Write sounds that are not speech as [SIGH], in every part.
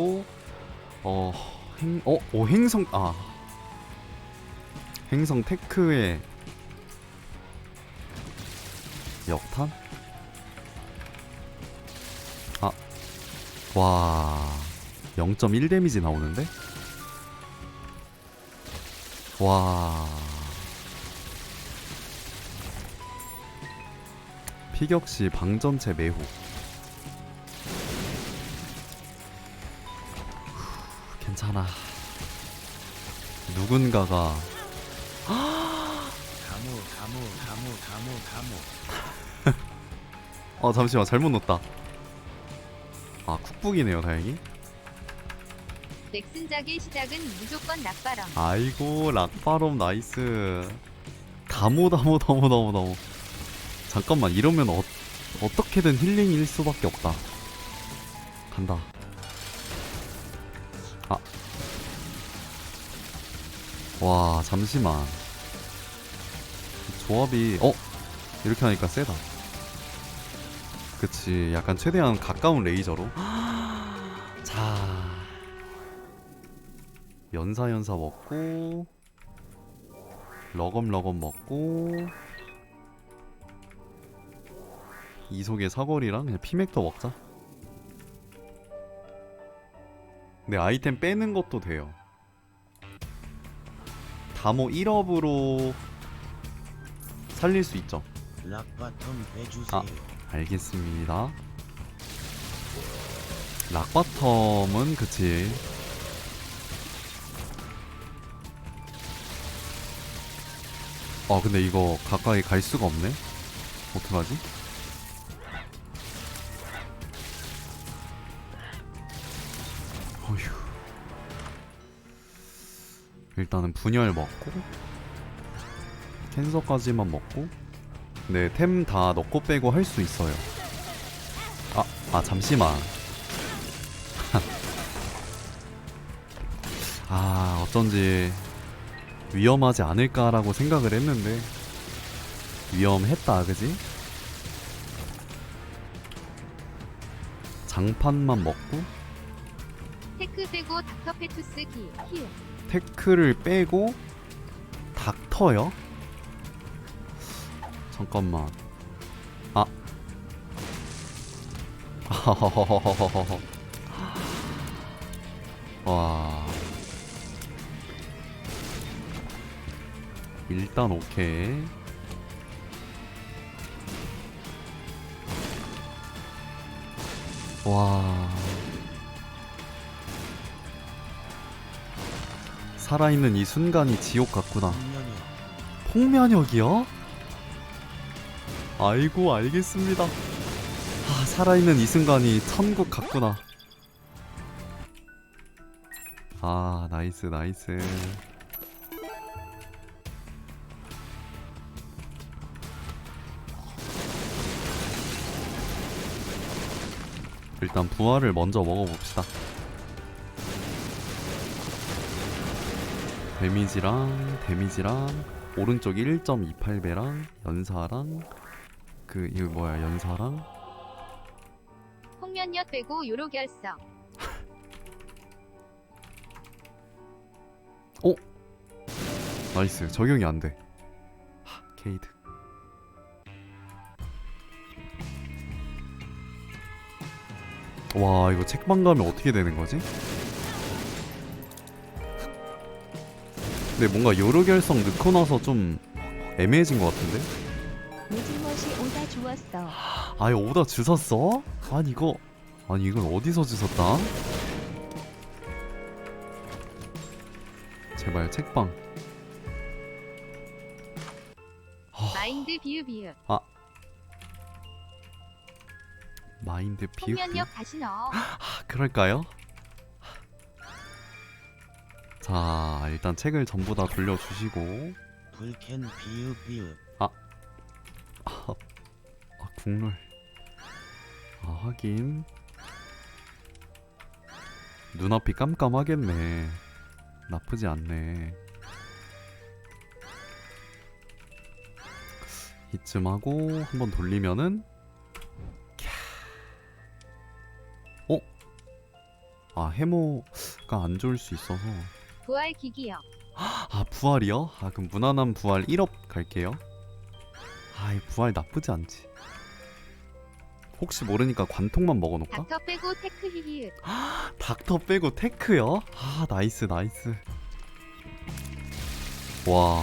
넣고 어, 행, 어, 오, 행성, 아. 행성 테크의 역탄? 아, 와, 0.1 데미지 나오는데? 와. 피격시 방전체 매혹. 괜찮아. 누군가가 가무 가무 가무 가무 가무 어 잠시만 잘못 넣었다. 아 쿡북이네요 다행히. 넥슨작의 시작은 무조건 낙바람. 아이고 락바롬 나이스. 다모 다모 다모 다모 다모. 잠깐만 이러면 어, 어떻게든 힐링일 수밖에 없다. 간다. 아. 와 잠시만. 조합이 어 이렇게 하니까 세다. 그치 약간 최대한 가까운 레이저로. [GASPS] 자 연사 연사 먹고 러검 러검 먹고 이속의 사거리랑 그냥 피맥더 먹자. 근데 아이템 빼는 것도 돼요. 다모 1업으로 살릴 수 있죠. 락바텀 해주세요 아. 알겠습니다. 락바텀은 그치. 어 근데 이거 가까이 갈 수가 없네. 어떡하지? 일단은 분열 먹고 캔서까지만 먹고 네, 템 다 넣고 빼고 할 수 있어요. 아, 아 잠시만. [LAUGHS] 아, 어쩐지 위험하지 않을까라고 생각을 했는데 위험했다, 그지? 장판만 먹고 테크 빼고 닥터 페투스 기 힐. 테크를 빼고 닥터요? 잠깐만. 아. [LAUGHS] 와. 일단 오케이. 와. 살아있는 이 순간이 지옥 같구나. 폭면역이요? 아이고 알겠습니다. 아 살아있는 이 순간이 천국 같구나. 아 나이스 나이스. 일단 부활을 먼저 먹어봅시다. 데미지랑 데미지랑 오른쪽 1.28배랑 연사랑 그 이거 뭐야 연사랑 홍면역 빼고 요로 결석. [LAUGHS] 나이스 적용이 안 돼. 하, 케이드. 와 이거 책방 가면 어떻게 되는 거지? 근데 뭔가 요로 결성 넣고 나서 좀 애매해진 것 같은데? 오다 주웠어. 아예 오다 주웠어? 아니 이거 아니 이걸 어디서 주웠다? 제발 책방 마인드 비읍 비읍. 마인드 비읍 홍면역 다시 넣어. 아, 그럴까요? 자 일단 책을 전부 다 돌려주시고. 불캔 비읍 비읍. 아. 국룰. 아 하긴 눈앞이 깜깜하겠네. 나쁘지 않네. 이쯤 하고 한번 돌리면은. 캬. 어? 아 해모가 안 좋을 수 있어서 부활 기기요. 아 부활이요? 아 그럼 무난한 부활 1업 갈게요 아 이 부활 나쁘지 않지 혹시 모르니까 관통만 먹어놓을까? 닥터 빼고 테크 히히읒. [GASPS] 닥터 빼고 테크요? 아 나이스 나이스 와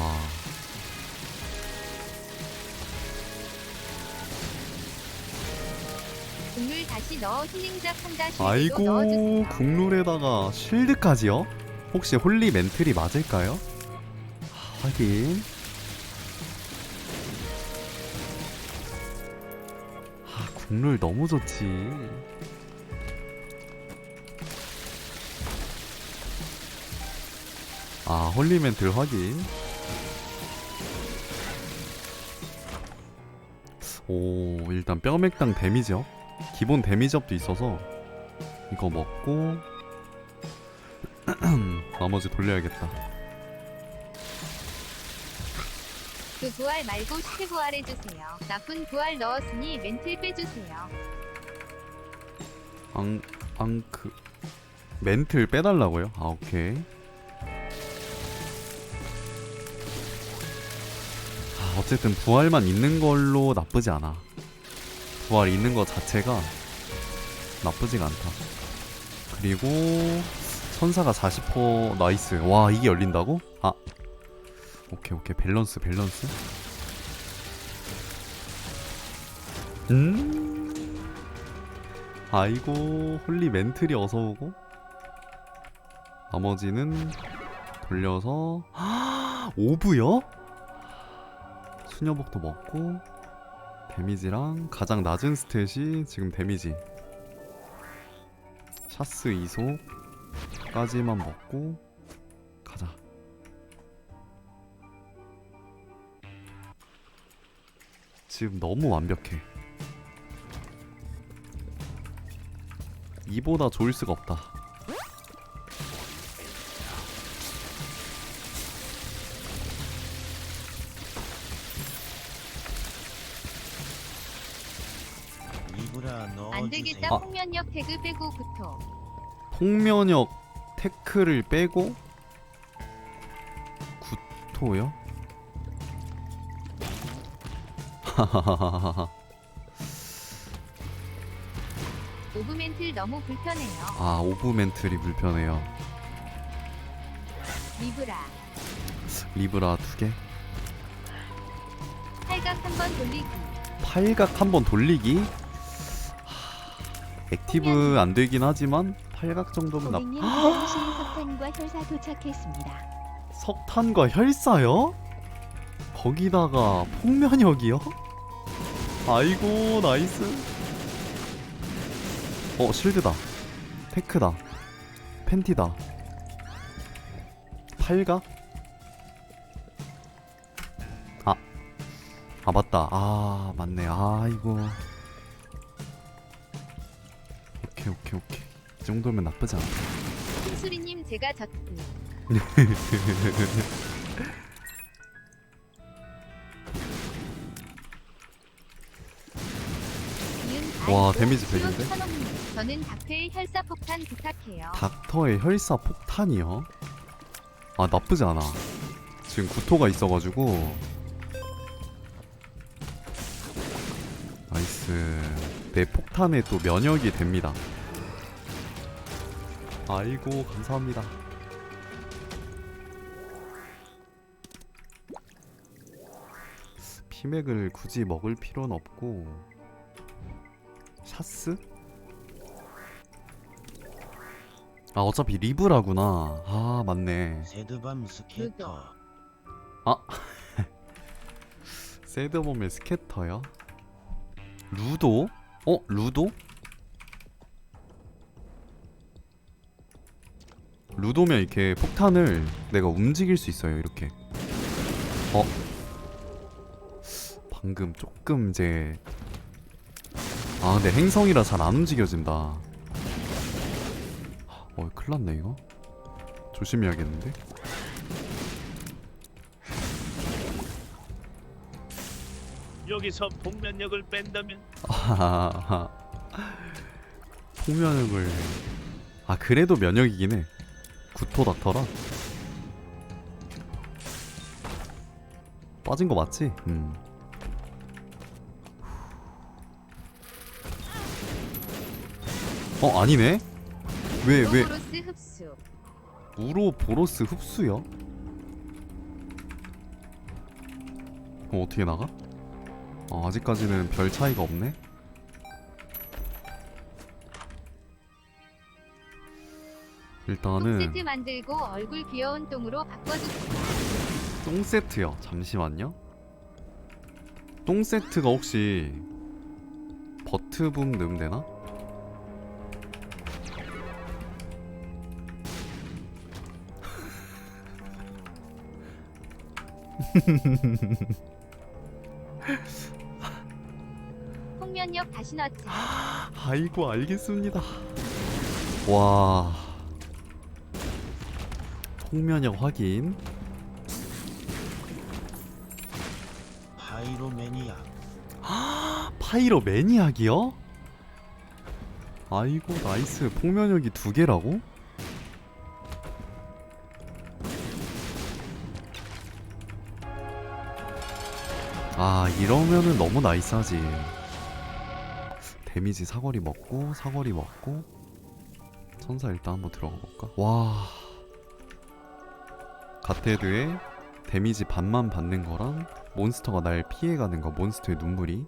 국물 다시 넣어 한다 쉴드도 아이고 넣어주세요. 국룰에다가 쉴드까지요? 혹시 홀리 멘틀이 맞을까요? 아, 확인. 아 국룰 너무 좋지. 아 홀리 멘틀 확인. 오 일단 뼈맥당 데미지업? 기본 데미지업도 있어서 이거 먹고 [CLEARS THROAT] 나머지 돌려야겠다. 그 부활 말고 시체 부활 해주세요. 나쁜 부활 넣었으니 멘틀 빼주세요. 앙 앙크 멘틀 빼달라고요? 아 오케이. 아, 어쨌든 부활만 있는 걸로 나쁘지 않아. 부활 있는 거 자체가 나쁘지가 않다. 그리고 천사가 40% 나이스. 와 이게 열린다고? 아 오케이 오케이 밸런스 밸런스. 음. 아이고 홀리 멘틀이 어서 오고 나머지는 돌려서 [GASPS] 오브요? 수녀복도 먹고 데미지랑 가장 낮은 스탯이 지금 데미지 샤스 이속 까지만 먹고 가자 지금 너무 완벽해 이보다 좋을 수가 없다. 리브라 안 되겠다. 넣어주세요. 아. 홍면역 태그 빼고 구토. 폭면역 테크를 빼고 구토요? 하하하하하. 오브 멘틀 너무 불편해요. 아 오브 멘틀이 불편해요. 리브라. 리브라 두 개. 팔각 한 번 돌리기. 팔각 한 번 돌리기. 하, 액티브 안 되긴 하지만 팔각 정도면 나. 고객님 석탄과 혈사 도착했습니다. 석탄과 혈사요? 거기다가 폭면역이요? 아이고 나이스 어 실드다 테크다 팬티다 팔각? 아, 아 맞다 아 맞네 아이고 오케이 오케이 오케이 이 정도면 나쁘지 않다 흰수리님 제가. 이은 와, 아이고, 데미지 백인데? 저는 닥터의 혈사 폭탄 부탁해요. 닥터의 혈사 폭탄이요? 아 나쁘지 않아 지금 구토가 있어가지고 나이스 내 폭탄에 또 면역이 됩니다 아이고 감사합니다 피맥을 굳이 먹을 필요는 없고 샤스? 아 어차피 리브라구나 아 맞네 세드밤 스케터. [LAUGHS] 세드범의 스캐터요? 루도? 어? 루도? 루도면 이렇게 폭탄을 내가 움직일 수 있어요 이렇게. 어? 방금 조금 이제 아 근데 행성이라 잘 안 움직여진다. 어 큰일났네 이거. 조심해야겠는데? 여기서 복면역을 뺀다면? [LAUGHS] 아하하. 폭면역을. 아 그래도 면역이긴 해 구토 닥터라 빠진 거 맞지? 음 어 아니네? 왜 왜. 우로보로스 흡수요? 어, 어떻게 나가? 어, 아직까지는 별 차이가 없네. 일단은 세트 만들고 얼굴 귀여운 똥으로 바꿔주세요. 똥 세트요. 잠시만요. 똥 세트가 혹시 버트붐 넣으면 되나? 홍면역 다시 넣자. 아이고 알겠습니다. 와. 통면역 확인. 파이로매니아 [GASPS] 파이로 매니악이요? 아이고 나이스 폭면역이 두 개라고? 아 이러면은 너무 나이스하지 데미지 사거리 먹고 사거리 먹고 천사 일단 한번 들어가 볼까? 와 갓헤드에 데미지 반만 받는 거랑 몬스터가 날 피해가는 거 몬스터의 눈물이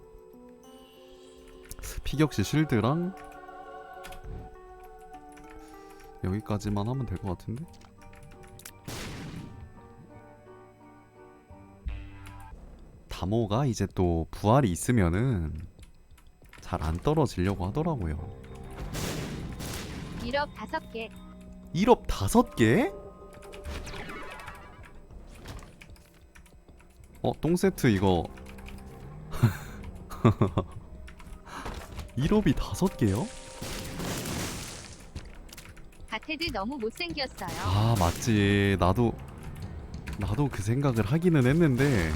피격시 실드랑 여기까지만 하면 될 것 같은데? 다모가 이제 또 부활이 있으면은 잘 안 떨어지려고 하더라고요. 1업 5개. 1업 5개? 어, 똥 세트 이거 1업이 5개요? 가테드 너무 못생겼어요. 아 맞지 나도 나도 그 생각을 하기는 했는데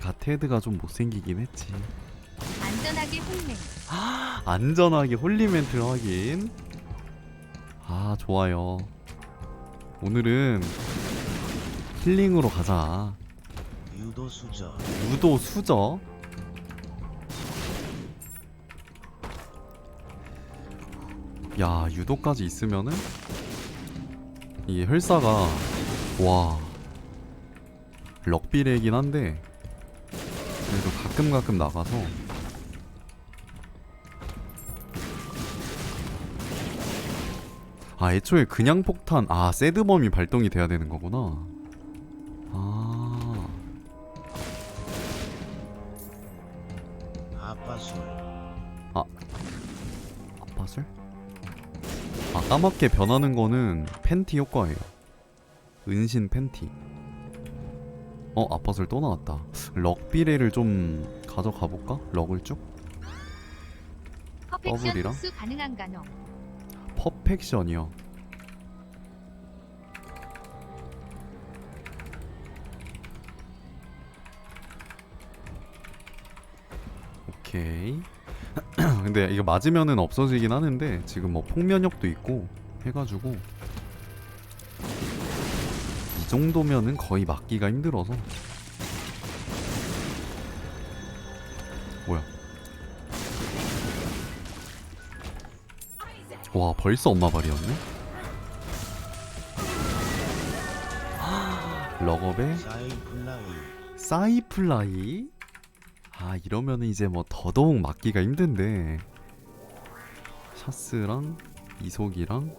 가테드가 좀 못생기긴 했지 안전하게 홀맨. [GASPS] 안전하게 홀리멘트 확인 아 좋아요 오늘은 힐링으로 가자 유도 수저 유도 수저? 야 유도까지 있으면은 이 혈사가 와 럭비레이긴 한데 그래도 가끔 가끔 나가서 아 애초에 그냥 폭탄 아 새드범이 발동이 돼야 되는 거구나. 아 아빠술? 아 까맣게 변하는 거는 팬티 효과예요 은신 팬티 어 아빠술 또 나왔다 럭비레를 좀 가져가 볼까? 럭을 쭉? 더블이랑? 퍼펙션이요 오케이 근데 이거 맞으면은 없어지긴 하는데 지금 뭐 폭면역도 있고 해가지고 이 정도면은 거의 맞기가 힘들어서. 뭐야? 와 벌써 엄마 발이었네? [GASPS] 럭업에 사이플라이. 사이플라이 아 이러면은 이제 뭐 더더욱 맞기가 힘든데. 샤스랑 이속이랑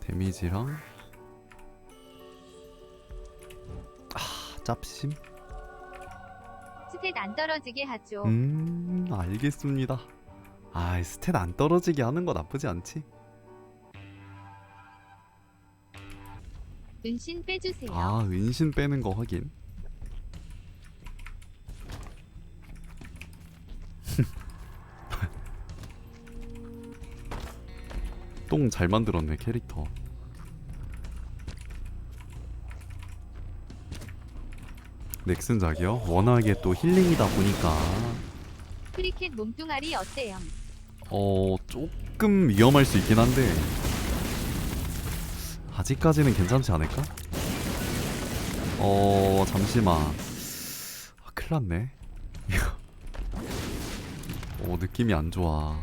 데미지랑. 아 짭심? 스탯 안 떨어지게 하죠. 음 알겠습니다. 아 스탯 안 떨어지게 하는 거 나쁘지 않지? 은신 빼주세요. 아 은신 빼는 거 확인 똥 잘 만들었네 캐릭터 넥슨작이요? 워낙에 또 힐링이다 보니까 크리켓 몸뚱아리 어때요? 어 조금 위험할 수 있긴 한데 아직까지는 괜찮지 않을까? 어 잠시만 아, 큰일났네 [LAUGHS] 어 느낌이 안 좋아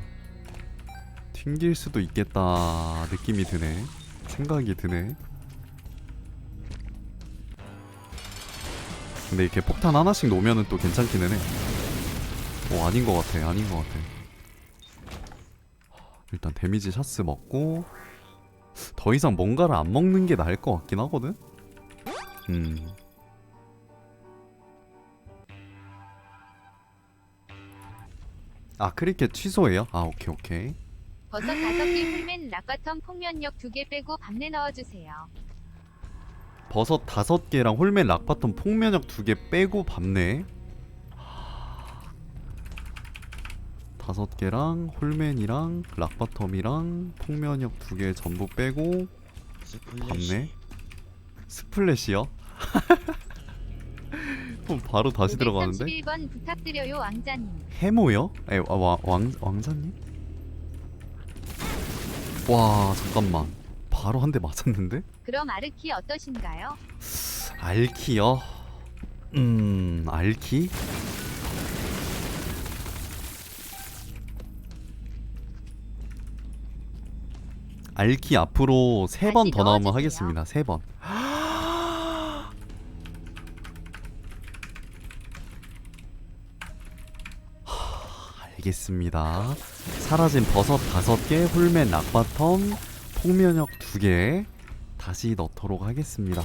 튕길 수도 있겠다 느낌이 드네 생각이 드네 근데 이렇게 폭탄 하나씩 놓으면은 또 괜찮기는 해. 어 아닌 것 같아 아닌 것 같아. 일단 데미지 샷스 먹고 더 이상 뭔가를 안 먹는 게 나을 것 같긴 하거든. 음. 아 크리켓 취소해요? 아 오케이 오케이. 버섯 5개 풀맨 락바텀 폭면역 2개 빼고 밤내 넣어주세요. 버섯 다섯 개랑 홀맨 락바텀 폭면역 두개 빼고 밥네. 다섯 개랑 홀맨이랑 락바텀이랑 폭면역 두개 전부 빼고 스플래시 스플래시요? [LAUGHS] 그럼 바로 다시 들어가는데? 531번 부탁드려요 왕자님. 해모요? 에, 아, 와, 왕, 왕자님? 와 잠깐만 바로 한 대 맞았는데? 그럼 아르키 어떠신가요? 알키요? 음 알키? 알키 앞으로 세 번 다시 더 나오면 넣어주세요. 하겠습니다 세 번. 하, 알겠습니다. 사라진 버섯 다섯 개, 홀맨 낙바텀, 폭면역 두개 다시 넣도록 하겠습니다.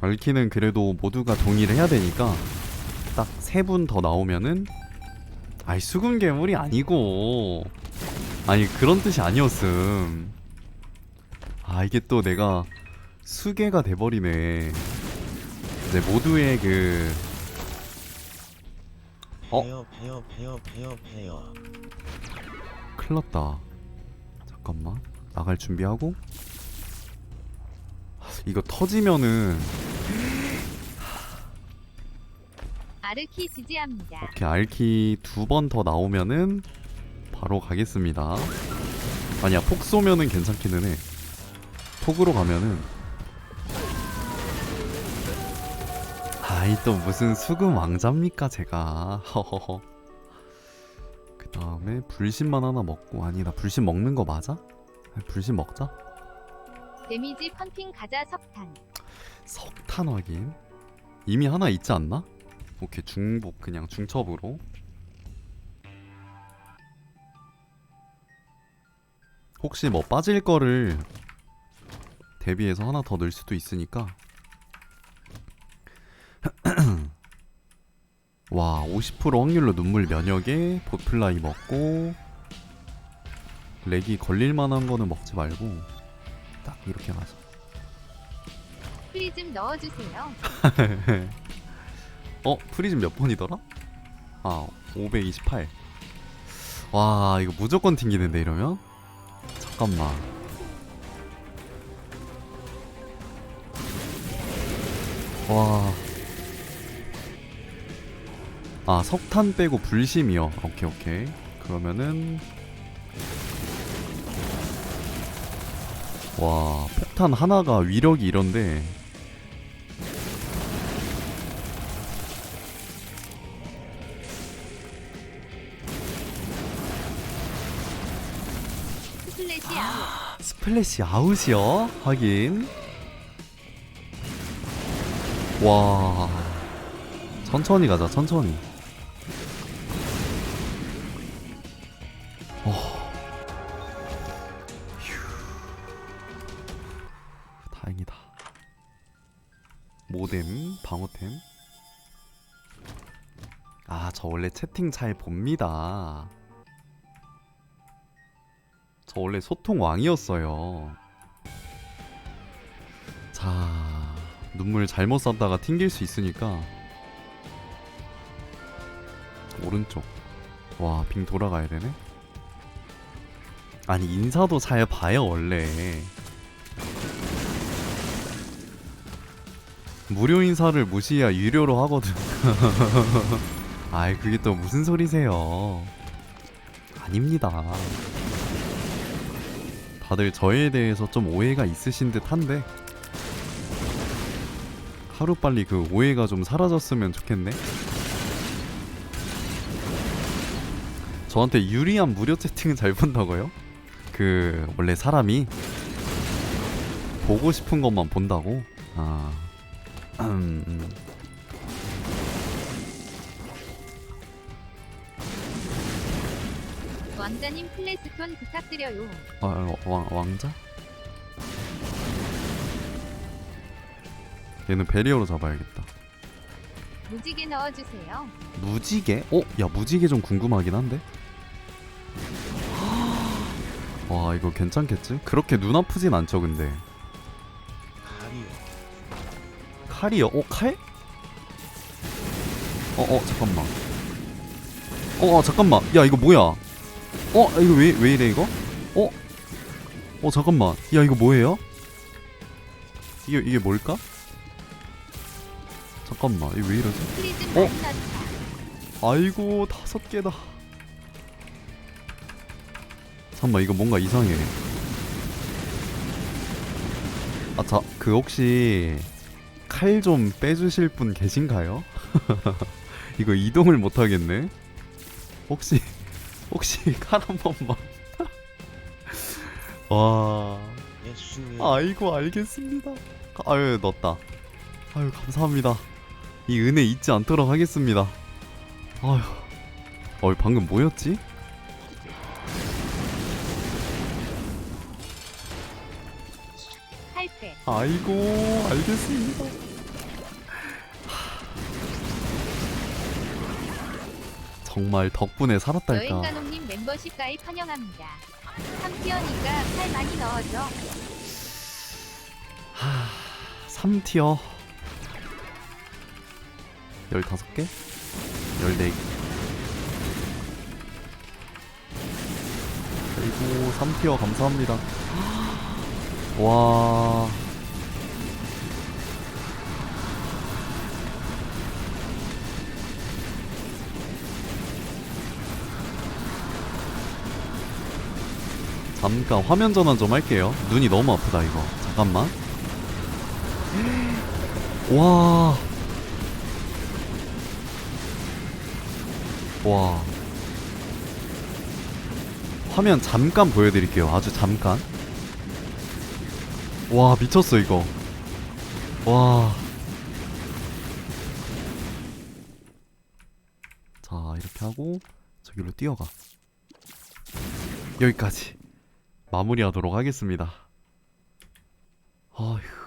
알키는 그래도 모두가 동의를 해야 되니까 딱 세 분 더 나오면은 아이 수금 괴물이 아니고 아니 그런 뜻이 아니었음 아 이게 또 내가 수괴가 돼버리네 이제 모두의 그 어? 페어 페어 페어 페어 페어. 큰일났다. 잠깐만. 나갈 준비하고. 이거 터지면은 아르키 지지합니다. 오케이 알키 두 번 더 나오면은 바로 가겠습니다. 아니야 폭 쏘면은 괜찮기는 해. 폭으로 가면은 아이 또 무슨 수금 왕자입니까 제가 허허허 그 다음에 불신만 하나 먹고 아니 나 불신 먹는 거 맞아? 불신 먹자 데미지 펀핑 가자 석탄. 석탄 확인 이미 하나 있지 않나? 오케이 중복 그냥 중첩으로 혹시 뭐 빠질 거를 대비해서 하나 더 넣을 수도 있으니까 와 50% 확률로 눈물 면역에 보플라이 먹고 렉이 걸릴 만한 거는 먹지 말고 딱 이렇게 가자 프리즘 넣어주세요. [LAUGHS] 어? 프리즘 몇 번이더라? 아, 528. 와, 이거 무조건 튕기는데 이러면? 잠깐만. 와. 아, 석탄 빼고 불심이요. 오케이, 오케이. 그러면은 와, 폭탄 하나가 위력이 이런데 스플래시 아웃. 스플래시 아웃이요? 하긴 와 천천히 가자 천천히 채팅 잘 봅니다 저 원래 소통 왕이었어요. 자, 눈물 잘못 쐈다가 튕길 수 있으니까 오른쪽. 와, 빙 돌아가야 되네. 아니 인사도 잘 봐요 원래. 무료 인사를 무시해야 유료로 하거든. [LAUGHS] 아이 그게 또 무슨 소리세요? 아닙니다. 다들 저에 대해서 좀 오해가 있으신 듯 한데 하루 빨리 그 오해가 좀 사라졌으면 좋겠네. 저한테 유리한 무료 채팅은 잘 본다고요? 그 원래 사람이 보고 싶은 것만 본다고? 아, [CLEARS THROAT] 음, 왕자님 플래스톤 부탁드려요. 아, 어, 왕, 왕자? 얘는 베리어로 잡아야겠다. 무지개 넣어주세요. 무지개? 어? 야 무지개 좀 궁금하긴 한데? [GASPS] 와 이거 괜찮겠지? 그렇게 눈 아프진 않죠 근데 칼이요? 어 칼? 어어 잠깐만 어, 어 잠깐만 야 이거 뭐야 어 이거 왜, 왜 이래 이거? 어? 어 잠깐만 야 이거 뭐예요? 이게 이게 뭘까? 잠깐만 이거 왜 이러지? 어? 아이고 다섯 개다. 잠깐만 이거 뭔가 이상해. 아자 그 혹시 칼 좀 빼주실 분 계신가요? [LAUGHS] 이거 이동을 못 하겠네. 혹시 혹시 칼 [LAUGHS] 한 번만. [LAUGHS] 와. 예수 아이고 알겠습니다. 아유 넣었다. 아유 감사합니다. 이 은혜 잊지 않도록 하겠습니다. 아휴. 어 방금 뭐였지? 아이고 알겠습니다. 정말 덕분에 살았달까. 여행가놈님 멤버십 가입 환영합니다. 3티어니까 팔 많이 넣어줘. 3티어 15개? 14개 그리고 3티어 감사합니다 [GASPS] 와 잠깐 화면 전환 좀 할게요 눈이 너무 아프다 이거 잠깐만 와. 와. 화면 잠깐 보여드릴게요. 아주 잠깐. 와, 미쳤어, 이거. 와. 자, 이렇게 하고, 저기로 뛰어가. 여기까지. 마무리하도록 하겠습니다. 아휴.